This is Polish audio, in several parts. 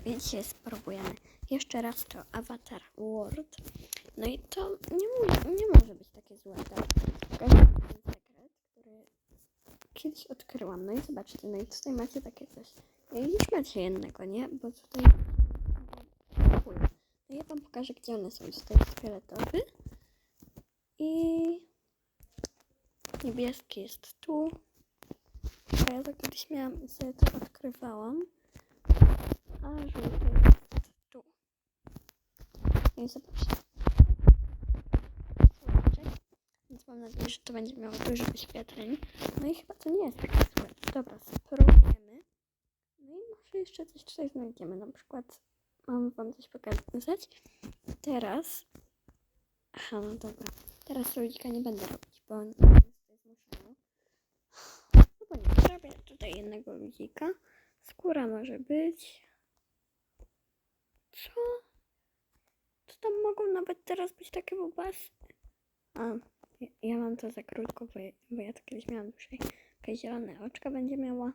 widzowie, dzisiaj spróbujemy jeszcze raz to Avatar World. No i to nie, mu- nie może być takie złe, tak? Pokażę ten sekret, który kiedyś odkryłam. No i zobaczcie, no i tutaj macie takie coś. No i już macie jednego, nie? Bo tutaj... No ja wam pokażę, gdzie one są. Tutaj jest fioletowy. I... Niebieski jest tu. A ja to kiedyś miałam i sobie to odkrywałam. A żółty jest tu. No i zobaczcie. Więc mam nadzieję, że to będzie miało dużo wyświetleń. No i chyba to nie jest takie złe. Dobra, spróbujemy. No i może jeszcze coś tutaj znajdziemy. Na przykład mam wam coś pokazać. Teraz... Aha, no dobra. Teraz ludzika nie będę robić, bo on jest zmuszony. No bo nie, zrobię tutaj jednego ludzika. Skóra może być. Co? To tam mogą nawet teraz być takie bubasy. A, ja, ja mam to za krótko, bo ja, bo ja to kiedyś miałam dłużej. Okej, zielone oczka będzie miała.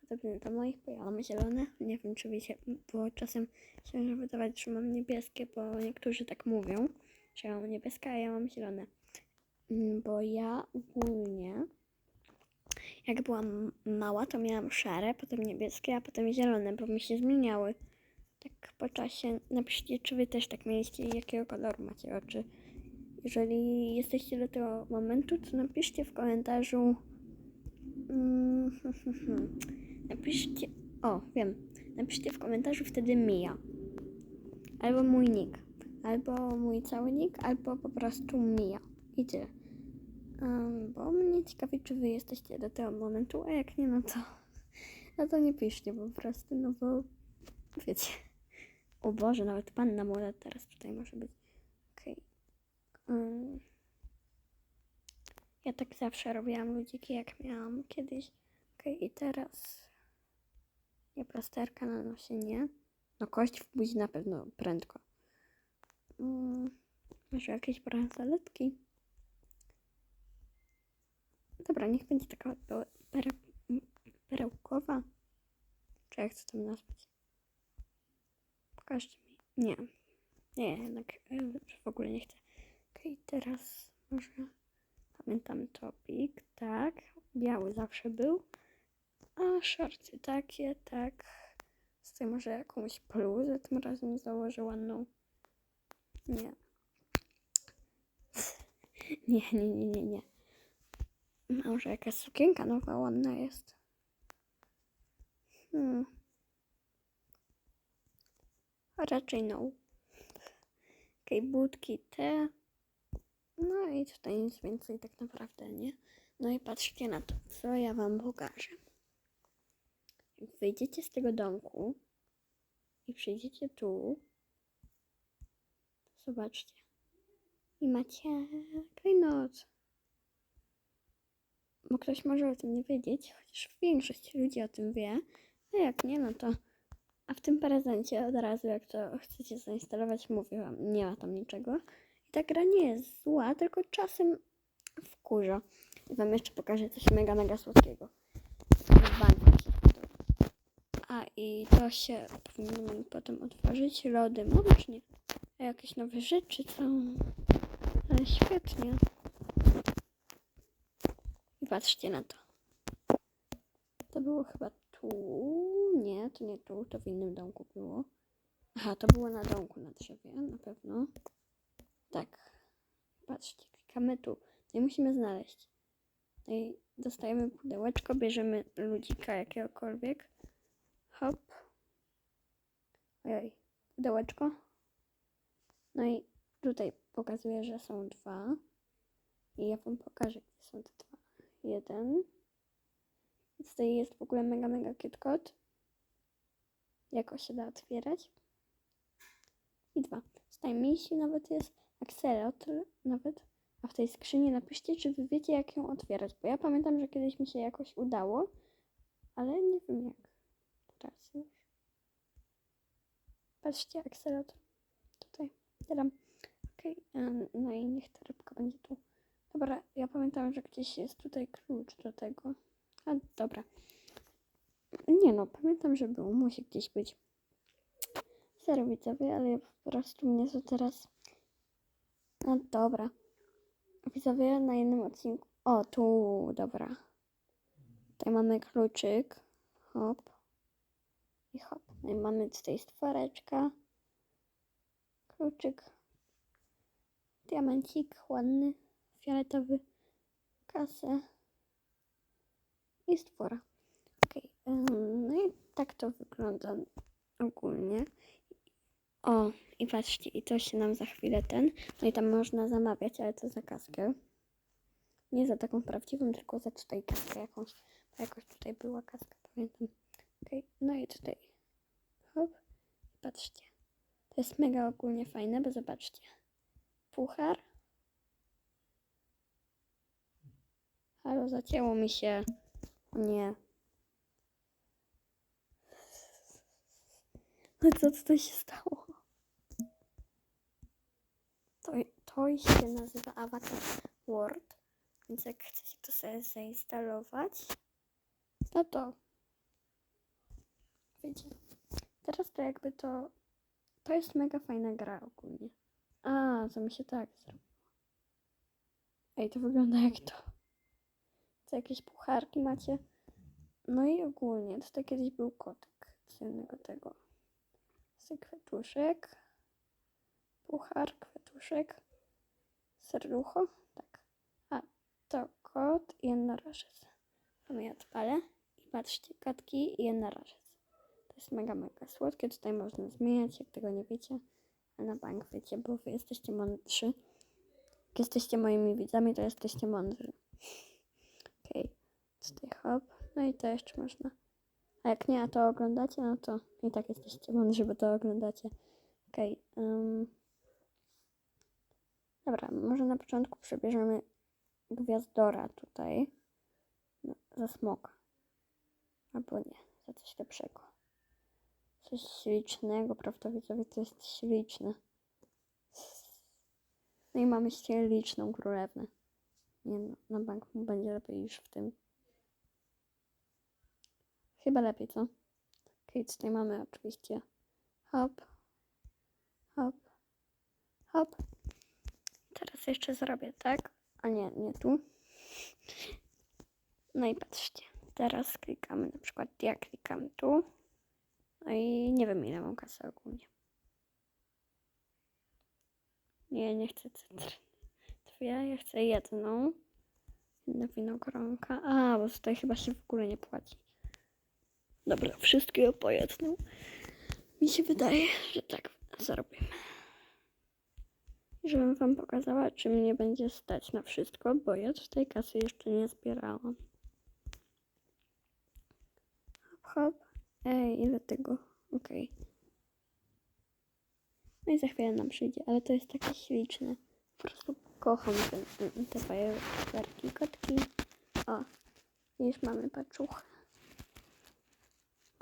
Podobnie do moich, bo ja mam zielone. Nie wiem, czy wiecie, bo czasem się może wydawać, że mam niebieskie, bo niektórzy tak mówią, że ja mam niebieskie, a ja mam zielone. Mm, Bo ja ogólnie jak byłam mała, to miałam szare, potem niebieskie, a potem zielone, bo mi się zmieniały. Tak po czasie. Napiszcie, czy wy też tak mieliście i jakiego koloru macie oczy. Jeżeli jesteście do tego momentu, to napiszcie w komentarzu. Mm, napiszcie. O, wiem. Napiszcie w komentarzu wtedy Mia. Albo mój nick. Albo mój cały nick, albo po prostu Mia. I tyle. Um, bo mnie ciekawi, czy wy jesteście do tego momentu, a jak nie, no to, no to nie piszcie po prostu, no bo wiecie. O Boże, nawet panna młoda teraz tutaj może być. Okej. Um, ja tak zawsze robiłam ludziki, jak miałam kiedyś. Okej, i teraz nie plasterka na nosie, nie. No kość w buzi na pewno prędko. Um, może jakieś bransoletki. Dobra, niech będzie taka perełkowa. Czy jak chcę to nazwać? Pokażcie mi. Nie. Nie, jednak e, w ogóle nie chcę. Okej, teraz może pamiętam topik, tak. Biały zawsze był. A szorty takie, tak. Z tym może jakąś bluzę tym razem założę ładną. Nie. Nie, nie, nie, nie, nie. Może jakaś sukienka nowa ładna jest. Hmm. A raczej no. Okej, budki te. No i tutaj nic więcej tak naprawdę, nie? No i patrzcie na to, co ja wam pokażę. Jak wyjdziecie z tego domku i przyjdziecie tu, zobaczcie. I macie klejnot bo ktoś może o tym nie wiedzieć, chociaż większość ludzi o tym wie, a jak nie, no to a w tym prezencie od razu, jak to chcecie zainstalować, mówię wam, nie ma tam niczego. I ta gra nie jest zła, tylko czasem wkurza. I wam jeszcze pokażę coś mega, mega słodkiego. A i to się powinno potem otworzyć. Lody mącznie. Jakieś nowe rzeczy są. Ale świetnie. I patrzcie na to. To było chyba tu. Nie, to nie tu, to w innym domku było. Aha, to było na domku na drzewie, na pewno. Tak. Patrzcie, klikamy tu. No i musimy znaleźć. No i dostajemy pudełeczko, bierzemy ludzika jakiegokolwiek. Hop. Ojej, pudełeczko. No i tutaj pokazuje, że są dwa. I ja wam pokażę, gdzie są te dwa jeden. Tutaj jest w ogóle mega, mega KitKat. Jako się da otwierać. I dwa. Tutaj misi nawet jest. Akselotl nawet. A w tej skrzyni napiszcie, czy wy wiecie, jak ją otwierać. Bo ja pamiętam, że kiedyś mi się jakoś udało, ale nie wiem jak. Teraz już. Patrzcie, akselotl. Tutaj. Tadam. Okej. em, No i niech ta rybka będzie tu. Dobra, ja pamiętam, że gdzieś jest tutaj klucz do tego. A dobra. Nie no, pamiętam, że był, musi gdzieś być. Zero widzowie, ale ja po prostu mnie to teraz... No dobra. Widzowie na jednym odcinku... O, tu, dobra. Tutaj mamy kluczyk. Hop. I hop. No i mamy tutaj stworeczka. Kluczyk. Diamencik ładny, fioletowy. Kasę. I stwora. No i tak to wygląda ogólnie. O, i patrzcie, i to się nam za chwilę ten. No i tam można zamawiać, ale to za kaskę. Nie za taką prawdziwą, tylko za tutaj kaskę jakąś. Bo jakoś tutaj była kaska, pamiętam. Okej, no i tutaj. Hop. Patrzcie. To jest mega ogólnie fajne, bo zobaczcie. Puchar. Halo, zacięło mi się. Nie. Co tutaj się stało? To, to się nazywa Avatar World. Więc jak chcecie to sobie zainstalować, no to wiecie. Teraz to jakby to. To jest mega fajna gra ogólnie. A, to mi się tak zrobiło. Ej, to wygląda jak to. Co jakieś pucharki macie? No i ogólnie, tutaj kiedyś był kotek z jednego tego. Z kwiatuszek. Puchar, kwiatuszek. Serducho. Tak. A to kot i jednorożec. To ja odpalę. I patrzcie, kotki i jednorożec. To jest mega, mega słodkie. Tutaj można zmieniać, jak tego nie wiecie. A na bank wiecie, bo wy jesteście mądrzy. Jak jesteście moimi widzami, to jesteście mądrzy. Okej. Tutaj hop. No i to jeszcze można. A jak nie, a to oglądacie, no to i tak jesteście mądrzy, bo to oglądacie. Okej. ym. Dobra, może na początku przebierzemy gwiazdora tutaj. No, za smoka. Albo nie, za coś lepszego. Coś ślicznego, prawda widzowie? To jest śliczne. No i mamy śliczną królewną. Nie no, na bank będzie lepiej niż w tym. Chyba lepiej, co? Okej, tutaj mamy oczywiście hop, hop, hop. Teraz jeszcze zrobię tak, a nie, nie tu. No i patrzcie, teraz klikamy na przykład, ja klikam tu. No i nie wiem ile mam kasy ogólnie. Nie, nie chcę cytry. Dwie, ja chcę jedną. Jedna winogronka. A, bo tutaj chyba się w ogóle nie płaci. Dobra, wszystkiego po. Mi się wydaje, że tak zrobimy. Żebym wam pokazała, czy mnie będzie stać na wszystko, bo ja tutaj kasy jeszcze nie zbierałam. Hop, hop. Ej, ile tego? Okej. No i za chwilę nam przyjdzie, ale to jest takie śliczne. Po prostu kocham te, te fajerwerki, kotki. O, już mamy paczuchę.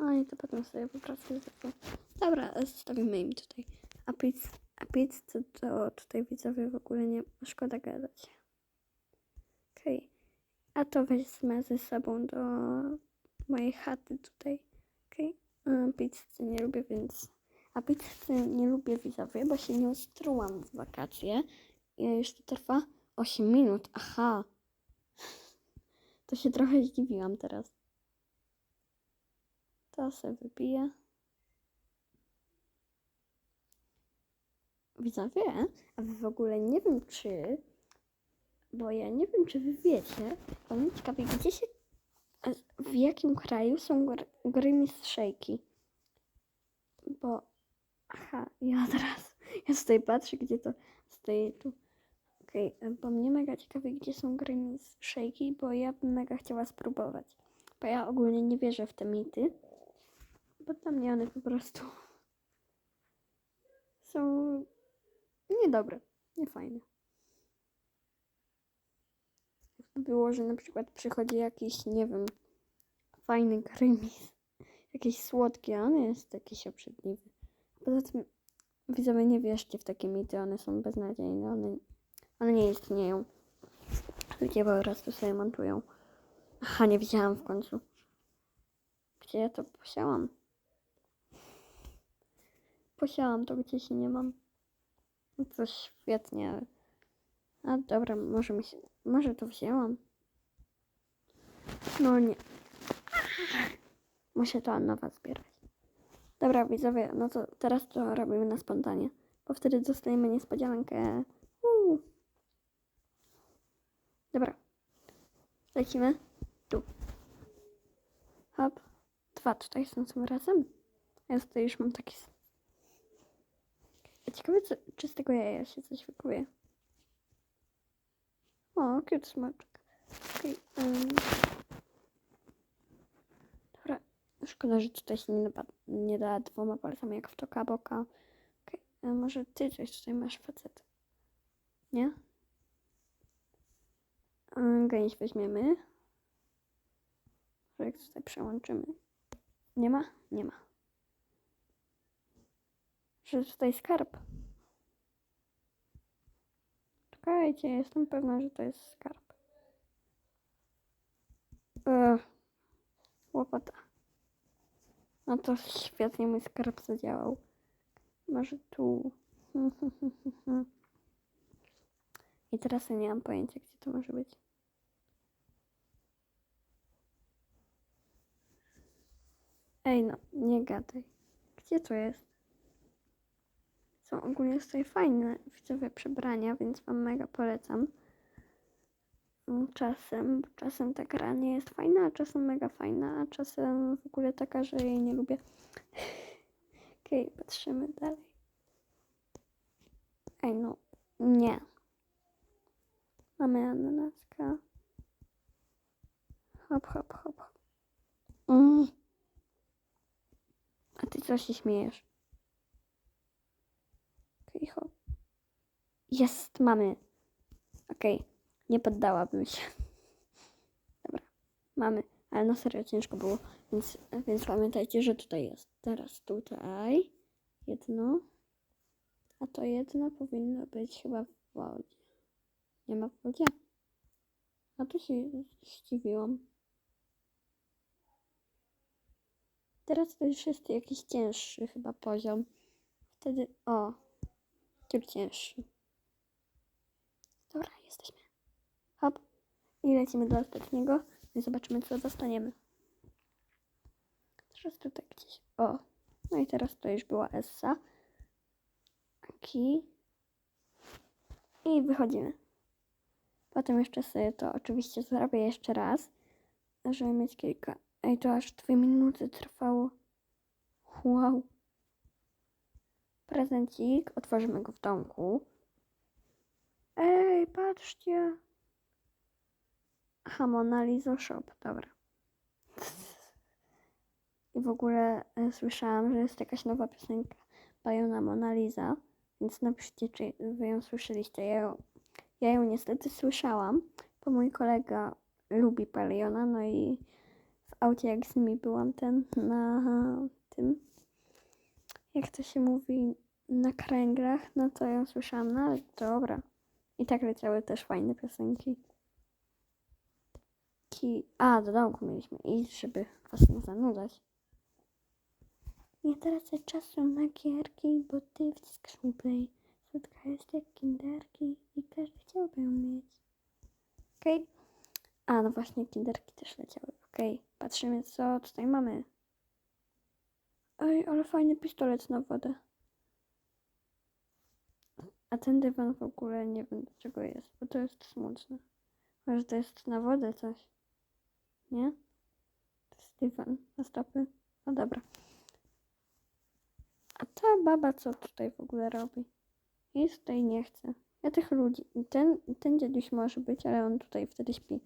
A i to potem sobie po prostu zrobię. Dobra, zostawimy im tutaj. A pizz, a pizz to, to tutaj widzowie w ogóle nie szkoda gadać. Okej. A to wezmę ze sobą do mojej chaty tutaj. Okej. Okay. Pizzy nie lubię, więc... A pizzy nie lubię widzowie, bo się nie ustrułam w wakacje. I już to trwa 8 minut. Aha. To się trochę zdziwiłam teraz. To sobie wypiję. Widzowie, a wy w ogóle nie wiem czy, bo ja nie wiem czy wy wiecie, bo mnie ciekawi, gdzie się, w jakim kraju są gr gry szejki. Bo, aha, ja teraz, ja tutaj patrzę, gdzie to stoi tu. Okej, okay, bo mnie mega ciekawi, gdzie są gry szejki, bo ja bym mega chciała spróbować. Bo ja ogólnie nie wierzę w te mity. One po prostu są niedobre, niefajne. Było, że na przykład przychodzi jakiś, nie wiem, fajny krymis, jakiś słodki, a on jest jakiś obrzydliwy. Poza tym, widzowie, nie wierzcie w takie mity, one są beznadziejne, one, one nie istnieją. Ludzie po prostu sobie montują. Aha, nie widziałam w końcu. Gdzie ja to posiałam? Posiałam to gdzieś i nie mam. No to świetnie. A dobra, może mi się... Może to wzięłam. No nie. Muszę to nowa zbierać. Dobra, widzowie, no to teraz to robimy na spontanie. Bo wtedy dostaniemy niespodziankę. Uuu. Dobra. Lecimy. Tu. Hop. Dwa tutaj są tym razem. Ja tutaj już mam taki... Ciekawe, co, czy z tego jaja się coś wykuje. O, cute smaczek. Okej. ym. Dobra. Szkoda, że tutaj się nie, da, nie da dwoma palcami jak w toka boka. A Może ty coś tutaj masz facet. Nie? Gęś weźmiemy. Jak tutaj przełączymy. Nie ma? Nie ma. Że tutaj skarb. Czekajcie, jestem pewna, że to jest skarb. Eee, łopata. No to świetnie mój skarb zadziałał. Może tu. I teraz ja nie mam pojęcia, gdzie to może być. Ej, no, nie gadaj. Gdzie to jest? Są ogólnie tutaj fajne widzowie przebrania, więc wam mega polecam. Mm, Czasem, czasem ta gra nie jest fajna, a czasem mega fajna, a czasem w ogóle taka, że jej nie lubię. Okej, patrzymy dalej. Ej, no, nie. Mamy ananaska. Hop, hop, hop. Mm. A ty co się śmiejesz? Okej, hop. Jest, mamy. Okej, nie poddałabym się. Dobra, mamy. Ale na serio ciężko było, więc, więc pamiętajcie, że tutaj jest. Teraz tutaj jedno. A to jedno powinno być chyba w wodzie. Nie ma w wodzie? A tu się zdziwiłam. Teraz to już jest jakiś cięższy chyba poziom. Wtedy, o, ciut cięższy. Jesteśmy. Hop. I lecimy do ostatniego. No i zobaczymy, co dostaniemy. Teraz tutaj gdzieś, o. No i teraz to już była Essa. Aki. I wychodzimy. Potem jeszcze sobie to oczywiście zrobię jeszcze raz, żeby mieć kilka. Ej, to aż dwie minuty trwało. Wow. Prezencik, otworzymy go w domku. Ej, patrzcie. Aha, Mona Lisa Shop, dobra. I w ogóle e, słyszałam, że jest jakaś nowa piosenka Bajona Mona Lisa, więc napiszcie, czy wy ją słyszeliście. Ja ją, ja ją niestety słyszałam, bo mój kolega lubi Paliona, no i w aucie jak z nimi byłam ten na tym, jak to się mówi, na kręglach, no to ją słyszałam, no ale dobra. I tak leciały też fajne piosenki. Ki... A, do domku mieliśmy iść, żeby was nie zanudzać. Nie tracę czasu na gierki, bo ty wciskasz mi play. Słodka jest jak kinderki i każdy chciałby ją mieć. Okej. A, no właśnie, kinderki też leciały. Okej, patrzymy co tutaj mamy. Ej, ale fajny pistolet na wodę. A ten dywan w ogóle nie wiem do czego jest, bo to jest smutne. Może to jest na wodę coś. Nie? To jest dywan na stopy. No dobra. A ta baba co tutaj w ogóle robi? Nic tutaj nie chce. Ja tych ludzi. Ten, ten dziaduś może być, ale on tutaj wtedy śpi.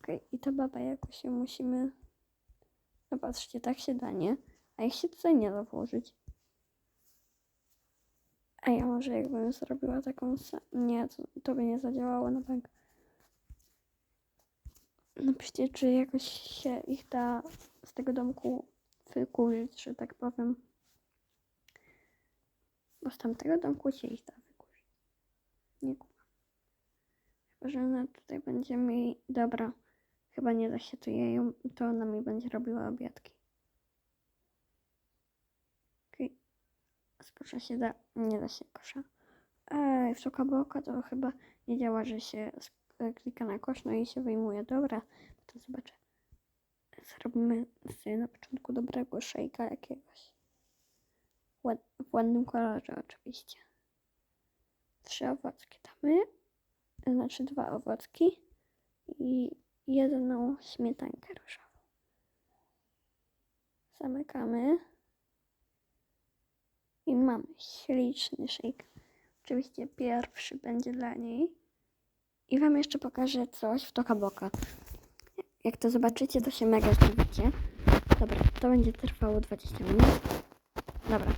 Okej, i ta baba jakoś się musimy. No patrzcie, tak się da, nie? A jak się tutaj nie da włożyć? A ja może jakbym zrobiła taką. Nie, to, to by nie zadziałało na bank. Napiszcie, czy jakoś się ich da z tego domku wykurzyć, że tak powiem. Bo z tamtego domku się ich da wykurzyć. Nie kumam. Chyba, że ona tutaj będzie mi... Dobra. Chyba nie da się to jej, to ona mi będzie robiła obiadki. Okej. Skoro Kosza się da, nie da się kosza. Ej, w Sokaboka to chyba nie działa, że się sk- klika na kosz, no i się wyjmuje. Dobra, to zobaczę. Zrobimy sobie na początku dobrego szejka jakiegoś. Ład, w ładnym kolorze oczywiście. Trzy owocki damy. Znaczy dwa owocki i jedną śmietankę różową. Zamykamy. I mamy śliczny shake. Oczywiście pierwszy będzie dla niej. I wam jeszcze pokażę coś w Toka Boka. Jak to zobaczycie, to się mega zdziwicie. Dobra, to będzie trwało 20 minut. Dobra,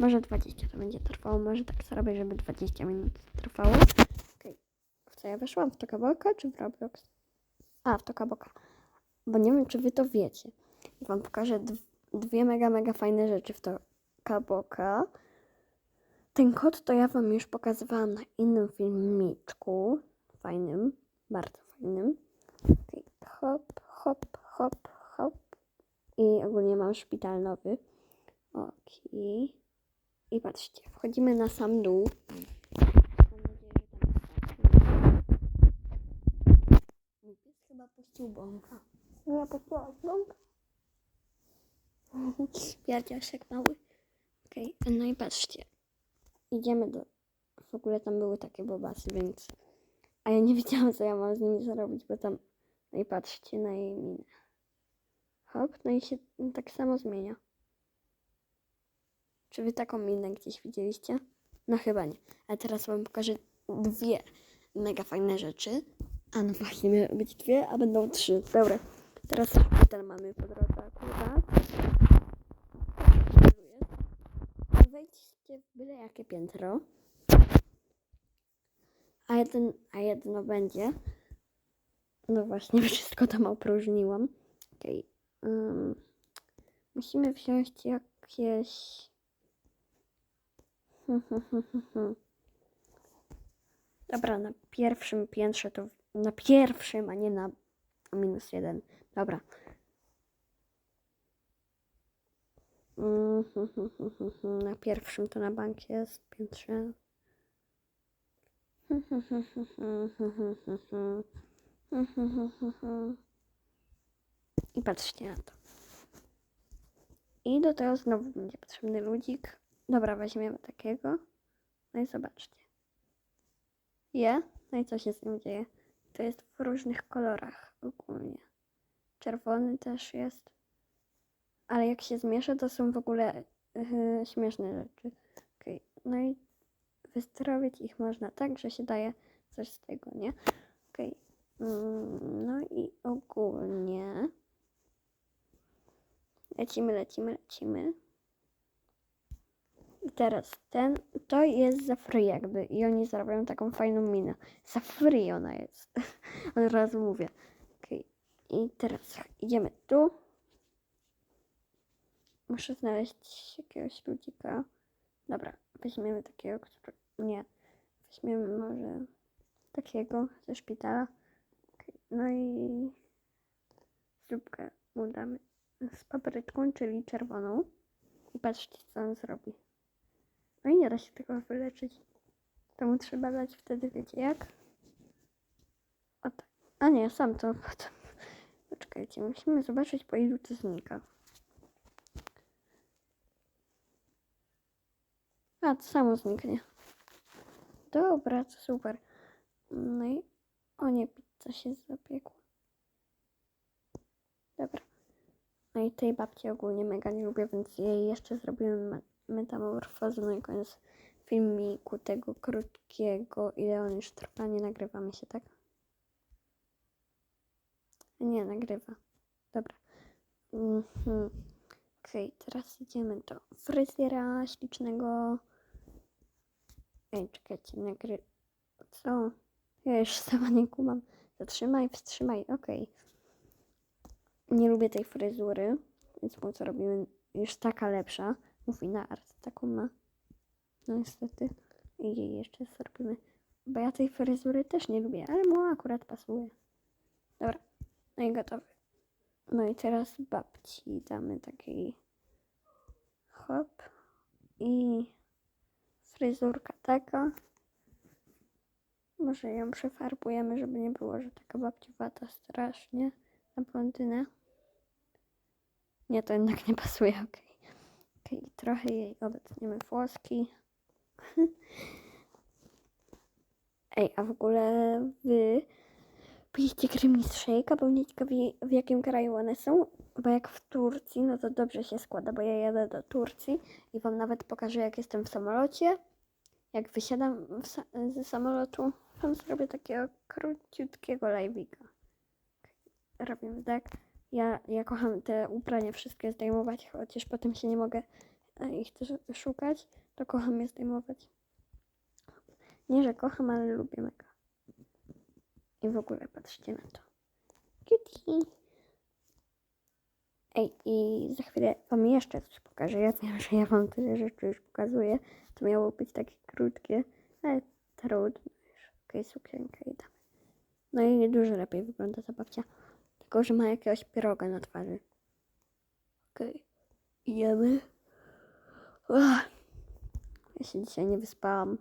może 20 to będzie trwało. Może tak zrobię, żeby 20 minut trwało. W co ja weszłam? W Toka Boka czy w Roblox? A, w Toka Boka. Bo nie wiem, czy wy to wiecie. I wam pokażę dw- dwie mega, mega fajne rzeczy w Toka Boka. Ten kod to ja wam już pokazywałam na innym filmiczku. Fajnym, bardzo fajnym. Hop, hop, hop, hop. I ogólnie mam szpital nowy. Okej. I patrzcie, wchodzimy na sam dół. Tak. Chyba puścił bąka. Ja puściłaś bąka? Pierdziaszek mały. Okej, no i patrzcie. Idziemy do... W ogóle tam były takie bobasy, więc... A ja nie wiedziałam, co ja mam z nimi zrobić, bo tam... No i patrzcie na jej minę. Hop, no i się tak samo zmienia. Czy wy taką minę gdzieś widzieliście? No chyba nie. A teraz wam pokażę dwie mega fajne rzeczy. A no właśnie, miały być dwie, a będą trzy. Dobra. Teraz szpital mamy po drodze akurat. Tu jest. Wejdźcie w byle jakie piętro. A, jeden, a jedno będzie. No właśnie, wszystko tam opróżniłam. Okej. ym, musimy wziąć jakieś... Dobra, na pierwszym piętrze to... Na pierwszym, a nie na minus jeden. Dobra. Na pierwszym to na bank jest piętrze. I patrzcie na to. I do tego znowu będzie potrzebny ludzik. Dobra, weźmiemy takiego. No i zobaczcie. Je? No i co się z nim dzieje? To jest w różnych kolorach ogólnie. Czerwony też jest. Ale jak się zmiesza, to są w ogóle yy, śmieszne rzeczy. Okej, no i wyzdrowieć ich można tak, że się daje coś z tego, nie? Okej. Mm, no i ogólnie lecimy, lecimy, lecimy. I teraz ten, to jest za free jakby i oni zrobią taką fajną minę. Za free ona jest. Od razu mówię. Okej. I teraz idziemy tu. Muszę znaleźć jakiegoś ludzika. Dobra, weźmiemy takiego, który... Nie. Weźmiemy może takiego ze szpitala. Okej, No i zupkę mu damy z papryczką, czyli czerwoną. I patrzcie, co on zrobi. No i nie da się tego wyleczyć. To mu trzeba dać wtedy, wiecie jak? O tak. A nie, sam to potem. Poczekajcie, musimy zobaczyć po ilu to znika. A, to samo zniknie. Dobra, to super. No i... O nie, pizza się zapiekła. Dobra. No i tej babci ogólnie mega nie lubię, więc jej jeszcze zrobiłem me- metamorfozę. No i koniec filmiku tego krótkiego. Ile on już trwa? Nie nagrywamy się, tak? Nie, nagrywa. Dobra. Mhm. Okej, teraz idziemy do fryzjera ślicznego. Ej, czekajcie, nagry... Co? Ja już sama nie kumam. Zatrzymaj, wstrzymaj, okej. Nie lubię tej fryzury, więc mu co robimy? Już taka lepsza. Mówi na art, taką ma. No niestety. I jej jeszcze zrobimy. Bo ja tej fryzury też nie lubię, ale mu akurat pasuje. Dobra, no i gotowy. No i teraz babci damy takiej hop i Fryzurka taka. Może ją przefarbujemy, żeby nie było, że taka babciowata strasznie na blondynę. Nie, to jednak nie pasuje, okej. Okej, trochę jej obetniemy włoski. Ej, a w ogóle wy piliście creamy shake'a, bo mnie ciekawi w jakim kraju one są, bo jak w Turcji, no to dobrze się składa, bo ja jadę do Turcji i wam nawet pokażę jak jestem w samolocie. Jak wysiadam ze samolotu, wam zrobię takiego króciutkiego live'ika. Robimy tak. Ja, ja kocham te ubrania wszystkie zdejmować, chociaż potem się nie mogę e, ich też szukać, to kocham je zdejmować. Nie, że kocham, ale lubię mega. I w ogóle patrzcie na to. Cutie. Ej, i za chwilę wam jeszcze coś pokażę. Ja wiem, że ja wam tyle rzeczy już pokazuję. To miało być takie krótkie, ale trudno. Okej, sukienkę i damy. No i dużo lepiej wygląda ta babcia. Tylko, że ma jakiegoś piroga na twarzy. Okej. Jemy. Ach. Ja się dzisiaj nie wyspałam.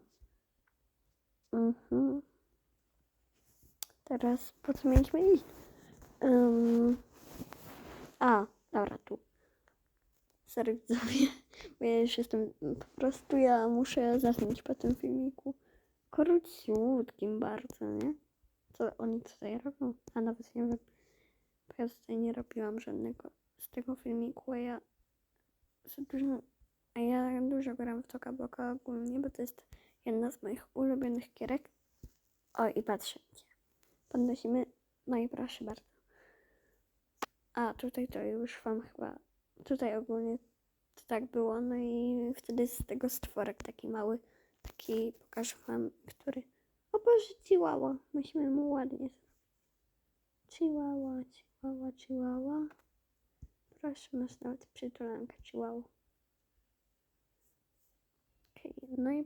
Mhm. Teraz po co mieliśmy iść? Ym, a, dobra, tu. Sorry, widzowie, bo ja już jestem, po prostu ja muszę zasnąć po tym filmiku. Króciutkim bardzo, nie? Co oni tutaj robią? A nawet nie wiem, bo ja tutaj nie robiłam żadnego z tego filmiku, a ja za dużo, a ja dużo gram w Toka Boka ogólnie, bo to jest jedna z moich ulubionych gierek. O, i patrzcie. Podnosimy, no i proszę bardzo. A, tutaj to już wam chyba, tutaj ogólnie to tak było, no i wtedy z tego stworek taki mały, taki, pokażę wam, który, o Boże, chihuahua, musimy mu ładnie. Chihuahua, chihuahua, chihuahua. Proszę, masz nawet przytulankę chihuahua. Okej, no i,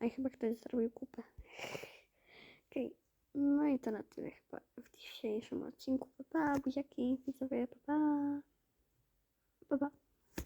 no i chyba ktoś zrobił kupę. Okej, no i to na tyle chyba w dzisiejszym odcinku. Pa, pa buziaki, widzowie, pa, pa. Pa, pa.